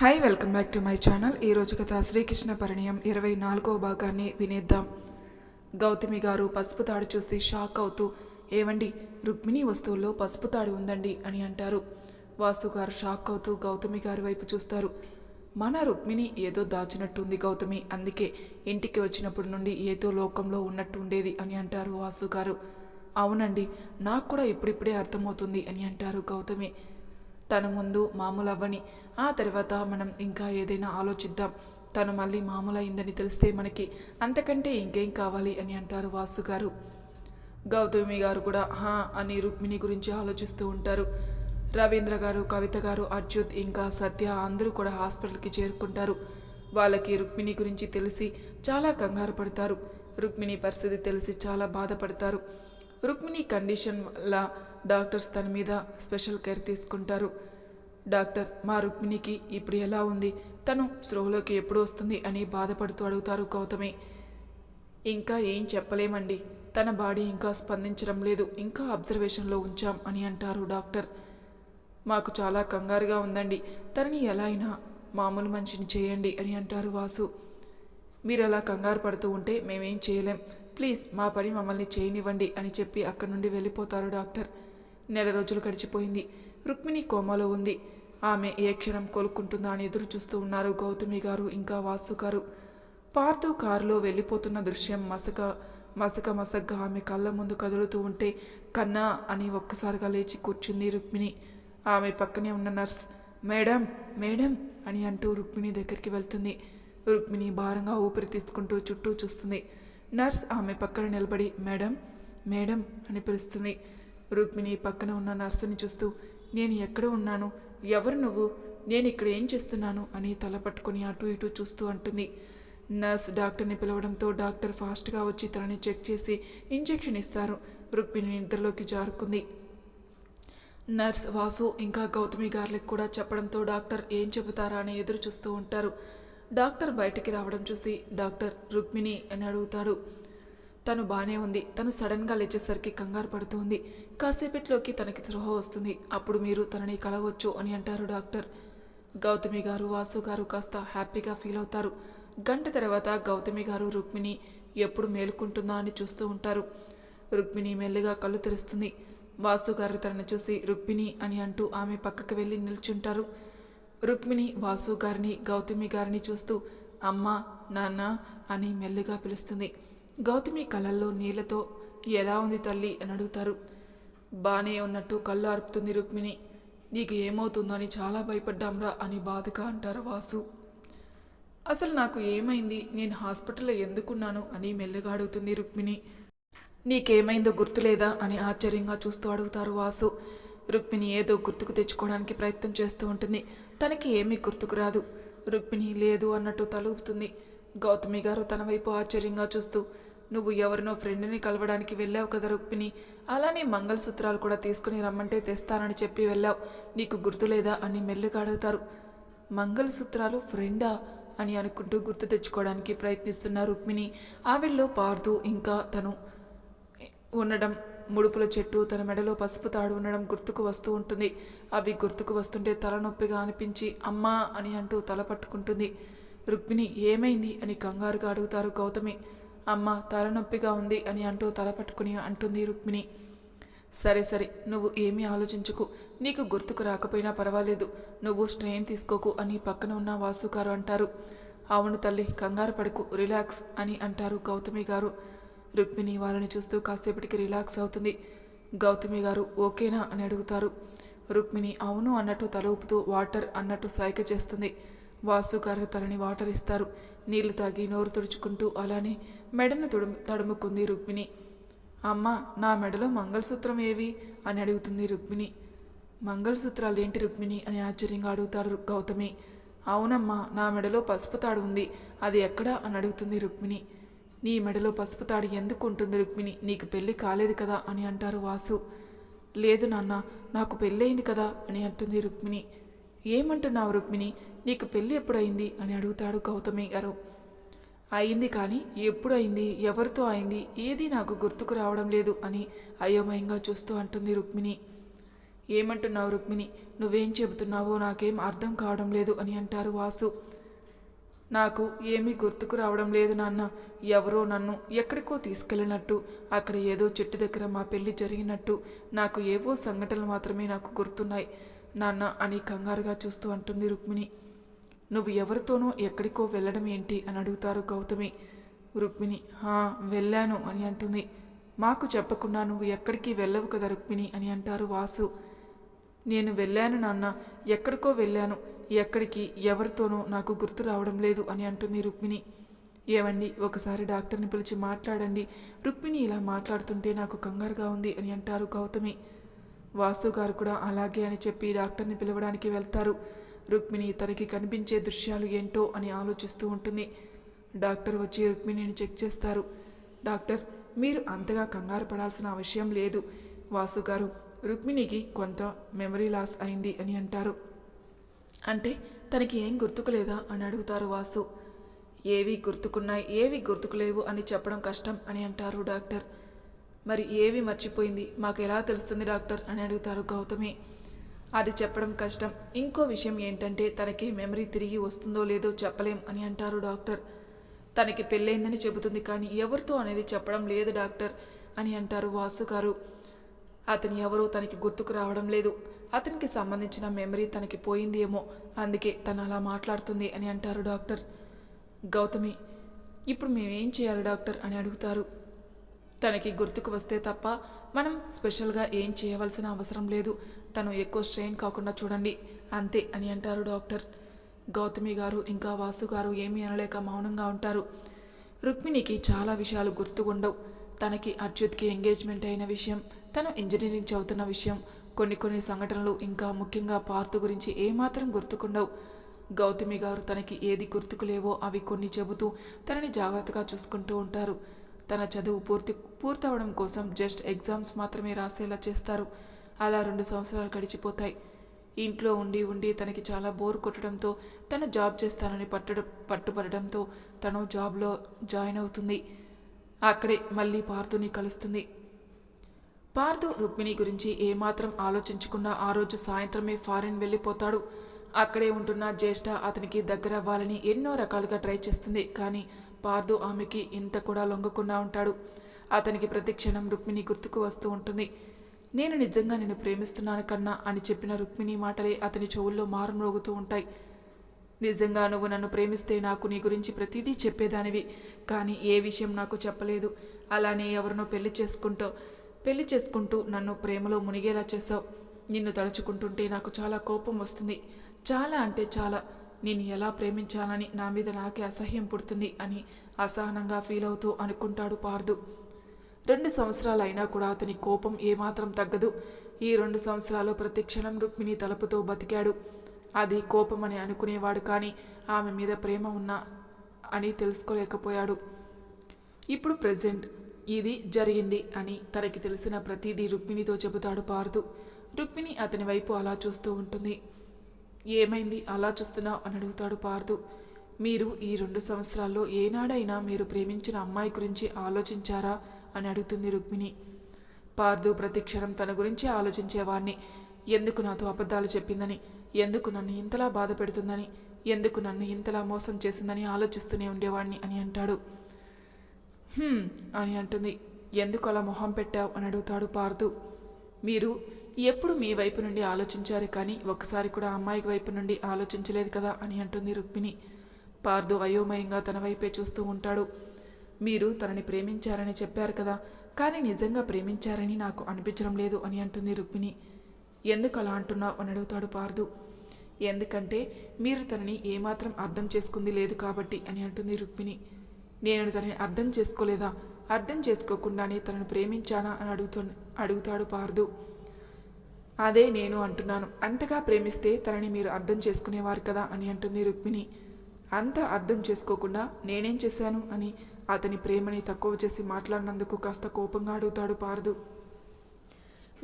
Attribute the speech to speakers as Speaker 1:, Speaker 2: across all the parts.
Speaker 1: Hi welcome back to my channel ఈరోజు కథ శ్రీకృష్ణ పరిణయం ఇరవై నాలుగవ భాగాన్ని వినేద్దాం. గౌతమి గారు పసుపు తాడు చూసి షాక్ అవుతూ ఏవండి రుక్మిణి వస్తువుల్లో పసుపు తాడు ఉందండి అని అంటారు. వాసు గారు షాక్ అవుతూ గౌతమి గారి వైపు చూస్తారు. మన రుక్మిణి ఏదో దాచినట్టుంది గౌతమి అందుకే ఇంటికి వచ్చినప్పటి నుండి ఏదో లోకంలో ఉన్నట్టు ఉండేది అని అంటారు వాసు గారు. అవునండి నాకు కూడా ఇప్పుడిప్పుడే అర్థమవుతుంది అని అంటారు గౌతమి. తన ముందు మామూలు అవ్వని ఆ తర్వాత మనం ఇంకా ఏదైనా ఆలోచిద్దాం. తను మళ్ళీ మామూలు అయిందని తెలిస్తే మనకి అంతకంటే ఇంకేం కావాలి అని అంటారు వాసు గారు. గౌతమి గారు కూడా హా అని రుక్మిణి గురించి ఆలోచిస్తూ ఉంటారు. రవీంద్ర గారు కవిత గారు అచ్యుత్ ఇంకా సత్య అందరూ కూడా హాస్పిటల్కి చేరుకుంటారు. వాళ్ళకి రుక్మిణి గురించి తెలిసి చాలా కంగారు పడతారు. రుక్మిణి పరిస్థితి తెలిసి చాలా బాధపడతారు. రుక్మిణి కండిషన్ వల్ల డాక్టర్స్ తన మీద స్పెషల్ కేర్ తీసుకుంటారు. డాక్టర్ మా రుక్మిణికి ఇప్పుడు ఎలా ఉంది? తను స్రోహలోకి ఎప్పుడు వస్తుంది అని బాధపడుతూ అడుగుతారు గౌతమి. ఇంకా ఏం చెప్పలేమండి. తన బాడీ ఇంకా స్పందించడం లేదు. ఇంకా అబ్జర్వేషన్లో ఉంచాం అని అంటారు డాక్టర్. మాకు చాలా కంగారుగా ఉందండి. తనని ఎలా అయినా మామూలు మనిషిని చేయండి అని అంటారు వాసు. మీరు అలా కంగారు పడుతూ ఉంటే మేమేం చేయలేం. ప్లీజ్ మా పని మమ్మల్ని చేయనివ్వండి అని చెప్పి అక్కడి నుండి వెళ్ళిపోతారు డాక్టర్. నెల రోజులు గడిచిపోయింది. రుక్మిణి కోమాలో ఉంది. ఆమె ఏ క్షణం కోలుకుంటుందా అని ఎదురు చూస్తూ ఉన్నారు గౌతమి గారు ఇంకా వాసు గారు. పార్థు కారులో వెళ్ళిపోతున్న దృశ్యం మసక మసక మసగ్గా ఆమె కళ్ళ ముందు కదులుతూ ఉంటే కన్నా అని ఒక్కసారిగా లేచి కూర్చుంది రుక్మిణి. ఆమె పక్కనే ఉన్న నర్స్ మేడం మేడం అని అంటూ రుక్మిణి దగ్గరికి వెళ్తుంది. రుక్మిణి భారంగా ఊపిరి తీసుకుంటూ చుట్టూ చూస్తుంది. నర్స్ ఆమె పక్కన నిలబడి మేడం మేడం అని పిలుస్తుంది. రుక్మిణి పక్కన ఉన్న నర్సుని చూస్తూ నేను ఎక్కడ ఉన్నాను? ఎవరు నువ్వు? నేను ఇక్కడ ఏం చేస్తున్నాను? అని తల పట్టుకొని అటు ఇటు చూస్తూ అంటుంది. నర్స్ డాక్టర్ని పిలవడంతో డాక్టర్ ఫాస్ట్గా వచ్చి తనని చెక్ చేసి ఇంజెక్షన్ ఇస్తారు. రుక్మిణి నిద్రలోకి జారుకుంది. నర్స్ వాసు ఇంకా గౌతమి గార్లకు కూడా చెప్పడంతో డాక్టర్ ఏం చెబుతారా అని ఎదురు చూస్తూ ఉంటారు. డాక్టర్ బయటికి రావడం చూసి డాక్టర్ రుక్మిణి అని అడుగుతాడు. తను బాగానే ఉంది. తను సడన్గా లేచేసరికి కంగారు పడుతుంది. కాసేపట్లోకి తనకి ద్రోహ వస్తుంది. అప్పుడు మీరు తనని కలవచ్చు అని అంటారు డాక్టర్. గౌతమి గారు వాసు గారు కాస్త హ్యాపీగా ఫీల్ అవుతారు. గంట తర్వాత గౌతమి గారు రుక్మిణి ఎప్పుడు మేలుకుంటుందా అని చూస్తూ ఉంటారు. రుక్మిణి మెల్లిగా కళ్ళు తెరుస్తుంది. వాసు గారు తనని చూసి రుక్మిణి అని అంటూ ఆమె పక్కకు వెళ్ళి నిల్చుంటారు. రుక్మిణి వాసు గారిని గౌతమి గారిని చూస్తూ అమ్మ నాన్న అని మెల్లిగా పిలుస్తుంది. గౌతమి కళ్ళల్లో నీళ్ళతో ఎలా ఉంది తల్లి? అని అడుగుతారు. బానే ఉన్నట్టు కళ్ళు అరుపుతుంది రుక్మిణి. నీకు ఏమవుతుందో అని చాలా భయపడ్డాంరా అని బాధగా అంటారు వాసు. అసలు నాకు ఏమైంది? నేను హాస్పిటల్లో ఎందుకున్నాను? అని మెల్లగా అడుగుతుంది రుక్మిణి. నీకేమైందో గుర్తులేదా? అని ఆశ్చర్యంగా చూస్తూ అడుగుతారు వాసు. రుక్మిణి ఏదో గుర్తుకు తెచ్చుకోవడానికి ప్రయత్నం చేస్తూ ఉంటుంది. తనకి ఏమీ గుర్తుకు రాదు. రుక్మిణి లేదు అన్నట్టు తలుపుతుంది. గౌతమి గారు తన వైపు ఆశ్చర్యంగా చూస్తూ నువ్వు ఎవరినో ఫ్రెండ్ని కలవడానికి వెళ్ళావు కదా రుక్మిణి. అలానే మంగళసూత్రాలు కూడా తీసుకుని రమ్మంటే తెస్తానని చెప్పి వెళ్ళావు. నీకు గుర్తులేదా? అని మెల్లిగా అడుగుతారు. మంగళసూత్రాలు ఫ్రెండా? అని అనుకుంటూ గుర్తు తెచ్చుకోవడానికి ప్రయత్నిస్తున్న రుక్మిణి ఆవిల్లో పారుతూ ఇంకా తను ఉండడం ముడుపుల చెట్టు తన మెడలో పసుపు తాడు ఉండడం గుర్తుకు వస్తూ ఉంటుంది. అవి గుర్తుకు వస్తుంటే తలనొప్పిగా అనిపించి అమ్మా అని అంటూ తల పట్టుకుంటుంది. రుక్మిణి ఏమైంది? అని కంగారుగా అడుగుతారు గౌతమి. అమ్మ తలనొప్పిగా ఉంది అని అంటూ తల పట్టుకుని అంటుంది రుక్మిణి. సరే సరే నువ్వు ఏమీ ఆలోచించుకు. నీకు గుర్తుకు రాకపోయినా పర్వాలేదు. నువ్వు స్ట్రెయిన్ తీసుకోకు అని పక్కన ఉన్న వాసు గారు అంటారు. అవును తల్లి కంగారు పడుకు రిలాక్స్ అని అంటారు గౌతమి గారు. రుక్మిణి వాళ్ళని చూస్తూ కాసేపటికి రిలాక్స్ అవుతుంది. గౌతమి గారు ఓకేనా? అని అడుగుతారు. రుక్మిణి అవును అన్నట్టు తల ఊపుతూ వాటర్ అన్నట్టు సైగ చేస్తుంది. వాసు గారు తనని వాటర్ ఇస్తారు నీళ్ళు తాగి నోరు తుడుచుకుంటూ అలానే మెడను తుడుము తడుముకుంది రుక్మిణి. అమ్మ నా మెడలో మంగళసూత్రం ఏవి? అని అడుగుతుంది రుక్మిణి. మంగళసూత్రాలు ఏంటి రుక్మిణి? అని ఆశ్చర్యంగా అడుగుతాడు గౌతమి. అవునమ్మా నా మెడలో పసుపు తాడు ఉంది. అది ఎక్కడా? అని అడుగుతుంది రుక్మిణి. నీ మెడలో పసుపు తాడు ఎందుకు ఉంటుంది రుక్మిణి? నీకు పెళ్ళి కాలేదు కదా? అని అంటారు వాసు. లేదు నాన్న నాకు పెళ్ళయింది కదా? అని అంటుంది రుక్మిణి. ఏమంటున్నావు రుక్మిణి? నీకు పెళ్ళి ఎప్పుడైంది అని అడుగుతాడు గౌతమి గారు. అయింది కానీ ఎప్పుడు అయింది ఎవరితో అయింది? ఏది నాకు గుర్తుకు రావడం లేదు అని అయోమయంగా చూస్తూ అంటుంది రుక్మిణి. ఏమంటున్నావు రుక్మిణి? నువ్వేం చెబుతున్నావో నాకేం అర్థం కావడం లేదు అని అంటారు వాసు. నాకు ఏమీ గుర్తుకు రావడం లేదు నాన్న. ఎవరో నన్ను ఎక్కడికో తీసుకెళ్ళినట్టు అక్కడ ఏదో చెట్టు దగ్గర మా పెళ్ళి జరిగినట్టు నాకు ఏవో సంఘటనలు మాత్రమే నాకు గుర్తున్నాయి నాన్న అని కంగారుగా చూస్తూ అంటుంది రుక్మిణి. నువ్వు ఎవరితోనో ఎక్కడికో వెళ్ళడం ఏంటి అని అడుగుతారు గౌతమి. రుక్మిణి హా వెళ్ళాను అని అంటుంది. మాకు చెప్పకుండా నువ్వు ఎక్కడికి వెళ్ళవు కదా రుక్మిణి అని అంటారు వాసు. నేను వెళ్ళాను నాన్న ఎక్కడికో వెళ్ళాను. ఎక్కడికి ఎవరితోనో నాకు గుర్తు రావడం లేదు అని అంటుంది రుక్మిణి. ఏమండి ఒకసారి డాక్టర్ని పిలిచి మాట్లాడండి. రుక్మిణి ఇలా మాట్లాడుతుంటే నాకు కంగారుగా ఉంది అని అంటారు గౌతమి. వాసు గారు కూడా అలాగే అని చెప్పి డాక్టర్ని పిలవడానికి వెళ్తారు. రుక్మిణి తనకి కనిపించే దృశ్యాలు ఏంటో అని ఆలోచిస్తూ ఉంటుంది. డాక్టర్ వచ్చి రుక్మిణిని చెక్ చేస్తారు. డాక్టర్ మీరు అంతగా కంగారు పడాల్సిన అవసరం లేదు. వాసు గారు రుక్మిణికి కొంత మెమరీ లాస్ అయింది అని అంటారు. అంటే తనకి ఏం గుర్తుకులేదా అని అడుగుతారు వాసు. ఏవి గుర్తుకున్నాయి ఏవి గుర్తుకులేవు అని చెప్పడం కష్టం అని అంటారు డాక్టర్. మరి ఏవి మర్చిపోయింది? మాకు ఎలా తెలుస్తుంది డాక్టర్? అని అడుగుతారు గౌతమి. అది చెప్పడం కష్టం. ఇంకో విషయం ఏంటంటే తనకి మెమరీ తిరిగి వస్తుందో లేదో చెప్పలేం అని అంటారు డాక్టర్. తనకి పెళ్ళైందని చెబుతుంది కానీ ఎవరితో అనేది చెప్పడం లేదు డాక్టర్ అని అంటారు వాసు గారు. అతని ఎవరో తనకి గుర్తుకు రావడం లేదు. అతనికి సంబంధించిన మెమరీ తనకి పోయింది ఏమో అందుకే తను అలా మాట్లాడుతుంది అని అంటారు డాక్టర్. గౌతమి ఇప్పుడు మేమేం చేయాలి డాక్టర్ అని అడుగుతారు. తనకి గుర్తుకు వస్తే తప్ప మనం స్పెషల్గా ఏం చేయవలసిన అవసరం లేదు. తను ఎక్కువ స్ట్రెయిన్ కాకుండా చూడండి. అంతే అని అంటారు డాక్టర్. గౌతమి గారు ఇంకా వాసు గారు ఏమీ అనలేక మౌనంగా ఉంటారు. రుక్మిణికి చాలా విషయాలు గుర్తుకుండవు తనకి అచ్యుత్కి ఎంగేజ్మెంట్ అయిన విషయం తను ఇంజనీరింగ్ చదువుతున్న విషయం కొన్ని కొన్ని సంఘటనలు ఇంకా ముఖ్యంగా పార్త్ గురించి ఏమాత్రం గుర్తుకుండవు. గౌతమి గారు తనకి ఏది గుర్తుకులేవో అవి కొన్ని చెబుతూ తనని జాగ్రత్తగా చూసుకుంటూ ఉంటారు. తన చదువు పూర్తి పూర్తవడం కోసం జస్ట్ ఎగ్జామ్స్ మాత్రమే రాసేలా చేస్తారు. అలా రెండు సంవత్సరాలు గడిచిపోతాయి. ఇంట్లో ఉండి ఉండి తనకి చాలా బోర్ కొట్టడంతో తను జాబ్ చేస్తానని పట్టడం పట్టుపడడంతో తను జాబ్లో జాయిన్ అవుతుంది. అక్కడే మళ్ళీ పార్థుని కలుస్తుంది. పార్థు రుక్మిణి గురించి ఏమాత్రం ఆలోచించకుండా ఆ రోజు సాయంత్రమే ఫారిన్ వెళ్ళిపోతాడు. అక్కడే ఉంటున్న జ్యేష్ఠ అతనికి దగ్గర అవ్వాలని ఎన్నో రకాలుగా ట్రై చేస్తుంది. కానీ పార్థు ఆమెకి ఇంత కూడా లొంగకుండా ఉంటాడు. అతనికి ప్రతిక్షణం రుక్మిణి గుర్తుకు వస్తూ ఉంటుంది. నేను నిజంగా నిన్ను ప్రేమిస్తున్నాను కన్నా అని చెప్పిన రుక్మిణి మాటలే అతని చెవుల్లో మారుమ్రోగుతూ ఉంటాయి. నిజంగా నువ్వు నన్ను ప్రేమిస్తే నాకు నీ గురించి ప్రతిదీ చెప్పేదానివి. కానీ ఏ విషయం నాకు చెప్పలేదు. అలానే ఎవరినో పెళ్ళి చేసుకుంటూ పెళ్ళి చేసుకుంటూ నన్ను ప్రేమలో మునిగేలా చేసావు నిన్ను తలుచుకుంటుంటే నాకు చాలా కోపం వస్తుంది. చాలా అంటే చాలా. నేను ఎలా ప్రేమించానని నా మీద నాకే అసహ్యం పుడుతుంది అని అసహనంగా ఫీల్ అవుతూ అనుకుంటాడు పార్దు. రెండు సంవత్సరాలు అయినా కూడా అతని కోపం ఏమాత్రం తగ్గదు. ఈ రెండు సంవత్సరాలు ప్రతి క్షణం రుక్మిణి తలుపుతో బతికాడు. అది కోపం అని అనుకునేవాడు కానీ ఆమె మీద ప్రేమ ఉన్నా అని తెలుసుకోలేకపోయాడు. ఇప్పుడు ప్రజెంట్ ఇది జరిగింది అని తనకి తెలిసిన ప్రతిదీ రుక్మిణితో చెబుతాడు పార్దు. రుక్మిణి అతని వైపు అలా చూస్తూ ఉంటుంది. ఏమైంది? అలా చూస్తున్నావు అని అడుగుతాడు పార్దు. మీరు ఈ రెండు సంవత్సరాల్లో ఏనాడైనా మీరు ప్రేమించిన అమ్మాయి గురించి ఆలోచించారా? అని అడుగుతుంది రుక్మిణి. పార్దు ప్రతిక్షణం తన గురించి ఆలోచించేవాణ్ణి. ఎందుకు నాతో అబద్ధాలు చెప్పిందని? ఎందుకు నన్ను ఇంతలా బాధ పెడుతుందని? ఎందుకు నన్ను ఇంతలా మోసం చేసిందని ఆలోచిస్తూనే ఉండేవాణ్ణి అని అంటాడు. అని అంటుంది. ఎందుకు అలా మొహం పెట్టావు? అని అడుగుతాడు పార్దు మీరు ఎప్పుడు మీ వైపు నుండి ఆలోచించారు కానీ ఒకసారి కూడా అమ్మాయి వైపు నుండి ఆలోచించలేదు కదా? అని అంటుంది రుక్మిణి. పార్దు అయోమయంగా తన వైపే చూస్తూ ఉంటాడు. మీరు తనని ప్రేమించారని చెప్పారు కదా కానీ నిజంగా ప్రేమించారని నాకు అనిపించడం లేదు అని అంటుంది రుక్మిణి. ఎందుకు అలా అంటున్నావు అని అడుగుతాడు పార్దు. ఎందుకంటే మీరు తనని ఏమాత్రం అర్థం చేసుకుంది లేదు కాబట్టి అని అంటుంది రుక్మిణి. నేను తనని అర్థం చేసుకోలేదా? అర్థం చేసుకోకుండానే తనను ప్రేమించానా అని అడుగుతు అడుగుతాడు పార్దు. అదే నేను అంటున్నాను. అంతగా ప్రేమిస్తే తనని మీరు అర్థం చేసుకునేవారు కదా అని అంటుంది రుక్మిణి. అంత అర్థం చేసుకోకుండా నేనేం చేశాను అని అతని ప్రేమని తక్కువ చేసి మాట్లాడినందుకు కాస్త కోపంగా అడుగుతాడు పార్దు.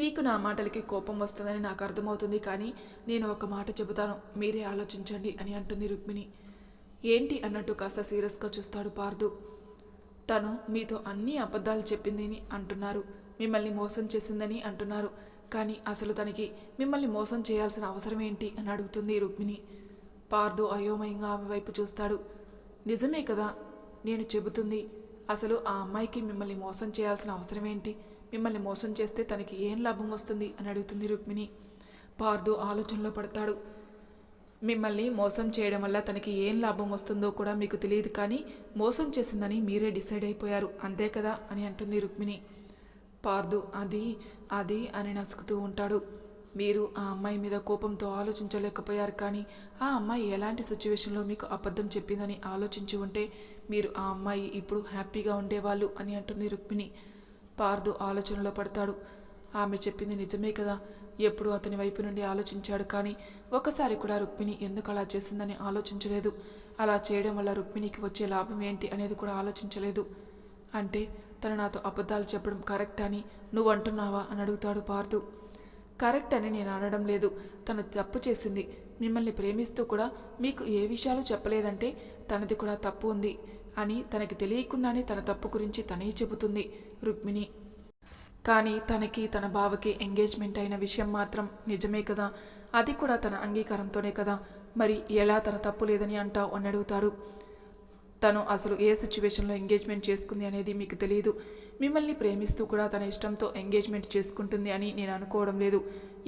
Speaker 1: మీకు నా మాటలకి కోపం వస్తుందని నాకు అర్థమవుతుంది కానీ నేను ఒక మాట చెబుతాను మీరే ఆలోచించండి అని అంటుంది రుక్మిణి. ఏంటి అన్నట్టు కాస్త సీరియస్గా చూస్తాడు పార్దు. తను మీతో అన్ని అబద్ధాలు చెప్పిందని అంటున్నారు మిమ్మల్ని మోసం చేసిందని అంటున్నారు కానీ అసలు తనకి మిమ్మల్ని మోసం చేయాల్సిన అవసరం ఏంటి అని అడుగుతుంది రుక్మిణి. పార్దు అయోమయంగా ఆమె వైపు చూస్తాడు. నిజమే కదా నేను చెబుతుంది అసలు ఆ అమ్మాయికి మిమ్మల్ని మోసం చేయాల్సిన అవసరం ఏంటి? మిమ్మల్ని మోసం చేస్తే తనకి ఏం లాభం వస్తుంది? అని అడుగుతుంది రుక్మిణి. పార్దు ఆలోచనలో పడతాడు. మిమ్మల్ని మోసం చేయడం వల్ల తనకి ఏం లాభం వస్తుందో కూడా మీకు తెలియదు కానీ మోసం చేసిందని మీరే డిసైడ్ అయిపోయారు. అంతే కదా? అని అంటుంది రుక్మిణి. పార్దు అది అది అని నసుకుతూ ఉంటాడు. మీరు ఆ అమ్మాయి మీద కోపంతో ఆలోచించలేకపోయారు కానీ ఆ అమ్మాయి ఎలాంటి సిచ్యువేషన్లో మీకు అబద్ధం చెప్పిందని ఆలోచించి ఉంటే మీరు ఆ అమ్మాయి ఇప్పుడు హ్యాపీగా ఉండేవాళ్ళు అని అంటుంది రుక్మిణి. పార్దు ఆలోచనలో పడతాడు. ఆమె చెప్పింది నిజమే కదా. ఎప్పుడు అతని వైపు నుండి ఆలోచించాడు కానీ ఒకసారి కూడా రుక్మిణి ఎందుకు అలా చేసిందని ఆలోచించలేదు. అలా చేయడం వల్ల రుక్మిణికి వచ్చే లాభం ఏంటి అనేది కూడా ఆలోచించలేదు. అంటే తను నాతో అబద్ధాలు చెప్పడం కరెక్ట్ అని నువ్వు అంటున్నావా అని అడుగుతాడు పార్దు. కరెక్ట్ అని నేను అనడం లేదు. తను తప్పు చేసింది. మిమ్మల్ని ప్రేమిస్తూ కూడా మీకు ఏ విషయాలు చెప్పలేదంటే తనది కూడా తప్పు ఉంది అని తనకి తెలియకుండానే తన తప్పు గురించి తనే చెబుతుంది రుక్మిణి. కానీ తనకి తన బావకి ఎంగేజ్మెంట్ అయిన విషయం మాత్రం నిజమే కదా? అది కూడా తన అంగీకారంతోనే కదా? మరి ఎలా తన తప్పు లేదని అంటావు అని అడుగుతాడు. తను అసలు ఏ సిచ్యువేషన్లో ఎంగేజ్మెంట్ చేసుకుంది అనేది మీకు తెలియదు మిమ్మల్ని ప్రేమిస్తూ కూడా తన ఇష్టంతో ఎంగేజ్మెంట్ చేసుకుంటుంది అని నేను అనుకోవడం లేదు.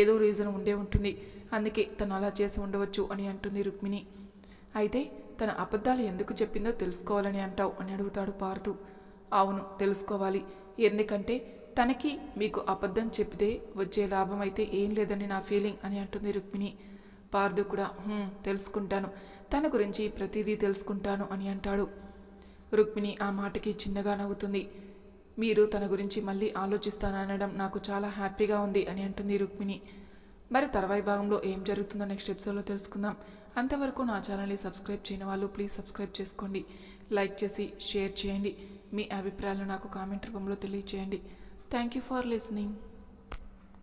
Speaker 1: ఏదో రీజన్ ఉండే ఉంటుంది. అందుకే తను అలా చేసి ఉండవచ్చు అని అంటుంది రుక్మిణి. అయితే తన అబద్ధాలు ఎందుకు చెప్పిందో తెలుసుకోవాలని అంటావు అని అడుగుతాడు పార్థు అవును తెలుసుకోవాలి. ఎందుకంటే తనకి మీకు అబద్ధం చెప్పితే వచ్చే లాభం అయితే ఏం లేదని నా ఫీలింగ్ అని అంటుంది రుక్మిణి. పార్థు కూడా తెలుసుకుంటాను. తన గురించి ప్రతిదీ తెలుసుకుంటాను అని అంటాడు. రుక్మిణి ఆ మాటకి చిన్నగా నవ్వుతుంది. మీరు తన గురించి మళ్ళీ ఆలోచిస్తాననడం నాకు చాలా హ్యాపీగా ఉంది అని అంటుంది రుక్మిణి. మరి తర్వాయి భాగంలో ఏం జరుగుతుందో నెక్స్ట్ ఎపిసోడ్లో తెలుసుకుందాం. అంతవరకు నా ఛానల్ని సబ్స్క్రైబ్ చేయని వాళ్ళు ప్లీజ్ సబ్స్క్రైబ్ చేసుకోండి. లైక్ చేసి షేర్ చేయండి. మీ అభిప్రాయాలు నాకు కామెంట్ రూపంలో తెలియజేయండి థ్యాంక్ యూ ఫర్ లిసనింగ్.